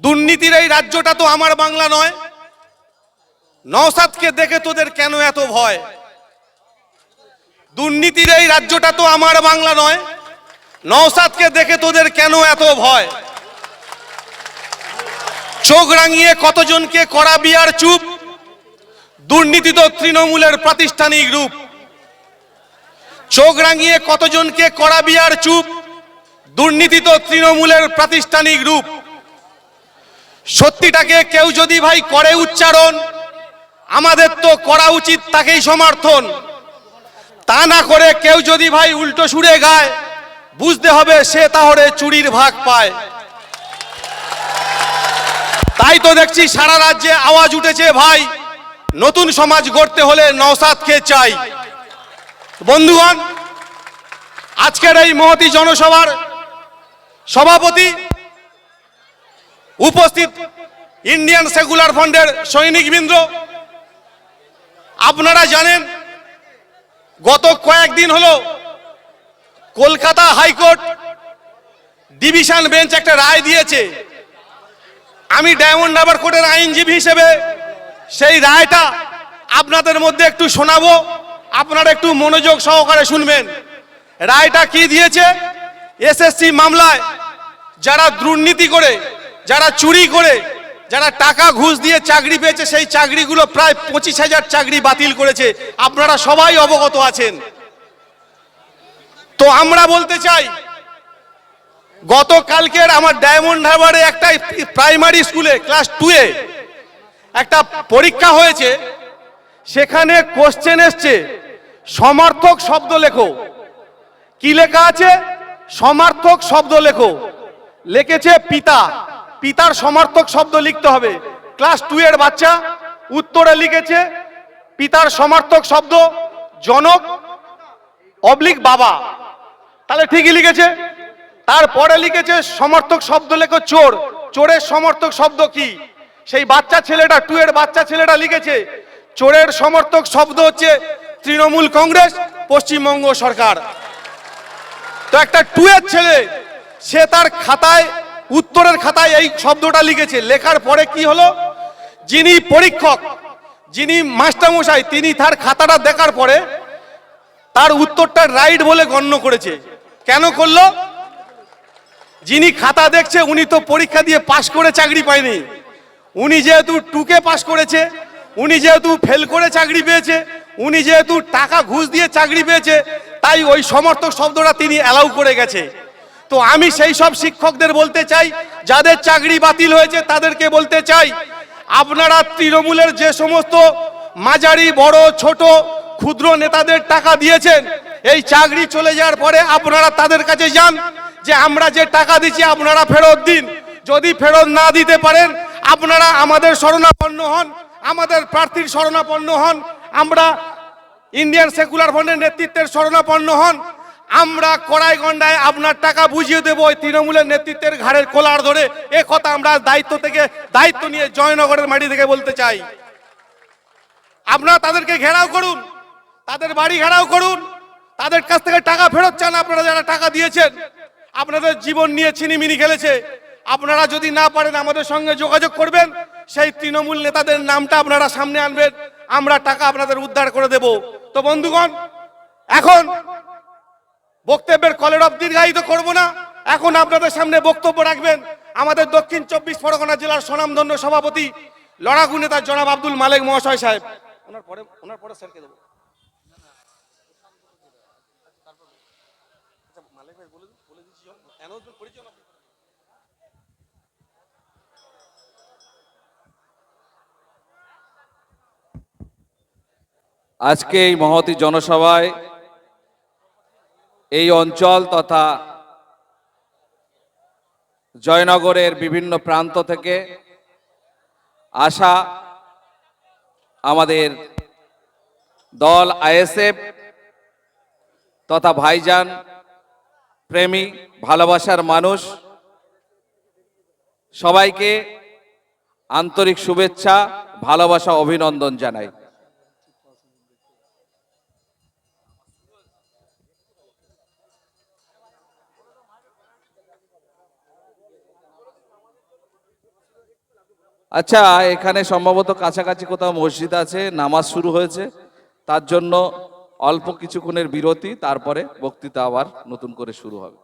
দুর্নীতির এই রাজ্যটা তো আমার বাংলা নয়। নওসাদকে দেখে তোদের কেন এত ভয়? দুর্নীতির এই রাজ্যটা তো আমার বাংলা নয়। নওসাদকে দেখে তোদের কেন এত ভয়? চোখ রাঙিয়ে কতজনকে করাবি আর চুপ? দুর্নীতি তো তৃণমূলের প্রাতিষ্ঠানিক রূপ। চোখ রাঙিয়ে কতজনকে করাবি আর চুপ? দুর্নীতি তো তৃণমূলের প্রাতিষ্ঠানিক রূপ। সত্যিটাকে কেউ যদি ভাই করে উচ্চারণ, আমাদের তো করা উচিত তাকেই সমর্থন। তা না করে কেউ যদি ভাই উল্টো সুরে গায়, বুঝতে হবে সে তাহলে চুরির ভাগ পায়। তাই তো দেখছি সারা রাজ্যে আওয়াজ উঠেছে ভাই, নতুন সমাজ গড়তে হলে নওসাদকে চাই। বন্ধুগণ, আজকের এই মহতি জনসভার সভাপতি উপস্থিত ইন্ডিয়ান সেকুলার ফ্রন্টের সৈনিকবৃন্দ আপনারা জানেন গত কয়েকদিন হলো কলকাতা হাইকোর্ট ডিভিশন বেঞ্চ একটা রায় দিয়েছে। আমি ডায়মন্ড হারবার কোর্টের আইনজীবী হিসেবে সেই রায়টা আপনাদের মধ্যে একটু শোনাবো, আপনারা একটু মনোযোগ সহকারে শুনবেন। রায়টা কি দিয়েছে? এসএসসি মামলায় যারা দুর্নীতি করে যারা চুরি করে, যারা টাকা ঘুষ দিয়ে চাকরি পেয়েছে, সেই চাকরিগুলো প্রায় পঁচিশ হাজার চাকরি বাতিল করেছে। আপনারা সবাই অবগত আছেন। তো আমরা বলতে চাই, গতকালকের আমার ডায়মন্ড হারবারে একটা প্রাইমারি স্কুলে, ক্লাস টুয়ে, একটা পরীক্ষা হয়েছে। সেখানে কোশ্চেন এসছে, সমর্থক শব্দ লেখো। কি লেখা আছে? সমার্থক শব্দ লেখো। লিখেছে পিতা। পিতার সমার্থক শব্দ লিখতে হবে। ক্লাস টু এর বাচ্চা উত্তরে লিখেছে, পিতার সমার্থক শব্দ, জনক অবলিক বাবা। তাহলে ঠিকই লিখেছে। তারপরে লিখেছে, সমর্থক শব্দ লেখো চোর। চোরের সমর্থক শব্দ কি? সেই বাচ্চা ছেলেটা টু এর বাচ্চা ছেলেটা লিখেছে, চোরের সমর্থক শব্দ হচ্ছে তৃণমূল কংগ্রেস, পশ্চিমবঙ্গ সরকার। তো একটা টু এর ছেলে, সে তার খাতায় উত্তরের খাতায় এই শব্দটা লিখেছে। লেখার পরে কি হলো? যিনি পরীক্ষক, যিনি মাস্টারমশাই, তিনি তার খাতাটা দেখার পরে তার উত্তরটা রাইট বলে গণ্য করেছে। কেন করল? যিনি খাতা দেখছে, উনি তো পরীক্ষা দিয়ে পাশ করে চাকরি পায়নি। উনি যেহেতু টুকে পাশ করেছে, উনি যেহেতু ফেল করে চাকরি পেয়েছে, উনি যেহেতু টাকা ঘুষ দিয়ে চাকরি পেয়েছে, তাই ওই সমর্থক শব্দটা তিনি অ্যালাউ করে গেছে। তো আমি সেই সব শিক্ষকদের বলতে চাই, যাদের চাকরি বাতিল হয়েছে তাদেরকে বলতে চাই, আপনারা তৃণমূলের যে সমস্ত মাঝারি, বড়, ছোট, ক্ষুদ্র নেতাদের টাকা দিয়েছেন, এই চাকরি চলে যাওয়ার পরে আপনারা তাদের কাছে যান যে আমরা যে টাকা দিচ্ছি আপনারা ফেরত দিন। যদি ফেরত না দিতে পারেন, আপনারা আমাদের শরণাপন্ন হন, আমাদের প্রার্থীর শরণাপন্ন হন, আমরা ইন্ডিয়ান সেকুলার ফ্রন্টের নেতৃত্বের শরণাপন্ন হন আমরা কড়াইগন্ডায় আপনার টাকা বুঝিয়ে দেবো ওই তৃণমূলের নেতৃত্বের ঘাড়ের কোলার ধরে। এ কথা আমরা দায়িত্ব থেকে, দায়িত্ব নিয়ে জয়নগরের মাটি থেকে বলতে চাই। আপনারা তাদেরকে ঘেরাও করুন, তাদের বাড়ি ঘেরাও করুন, তাদের কাছ থেকে টাকা ফেরত চান আপনারা যারা টাকা দিয়েছেন। আপনাদের জীবন নিয়ে ছিনিমিনি খেলেছে। আপনারা যদি না পারেন আমাদের সঙ্গে যোগাযোগ করবেন, সেই তৃণমূল নেতাদের নামটা আপনারা সামনে আনবেন। আমরা টাকা আপনাদের উদ্ধার করে দেব। তো বন্ধুগণ, এখন বক্তব্যের কলের অব দীর্ঘায়িত করব না। এখন আপনাদের সামনে বক্তব্য রাখবেন আমাদের দক্ষিণ চব্বিশ পরগনা জেলার স্বনামধন্য সভাপতি, লড়াকু নেতা জনাব আব্দুল মালেক মহাশয় সাহেব। আজকে এই মহতি জনসভায় এই অঞ্চল তথা জয়নগরের বিভিন্ন প্রান্ত থেকে আসা আমাদের দল আইএসএফ তথা ভাইজান, প্রেমী, ভালোবাসার মানুষ, সবাইকে আন্তরিক শুভেচ্ছা, ভালোবাসা, অভিনন্দন জানাই। আচ্ছা এখানে সম্ভবত কাছাকাছি কোথাও মসজিদ আছে, নামাজ শুরু হয়েছে। তার জন্য অল্প কিছুক্ষণের বিরতি, তারপরে বক্তৃতা আবার নতুন করে শুরু হবে।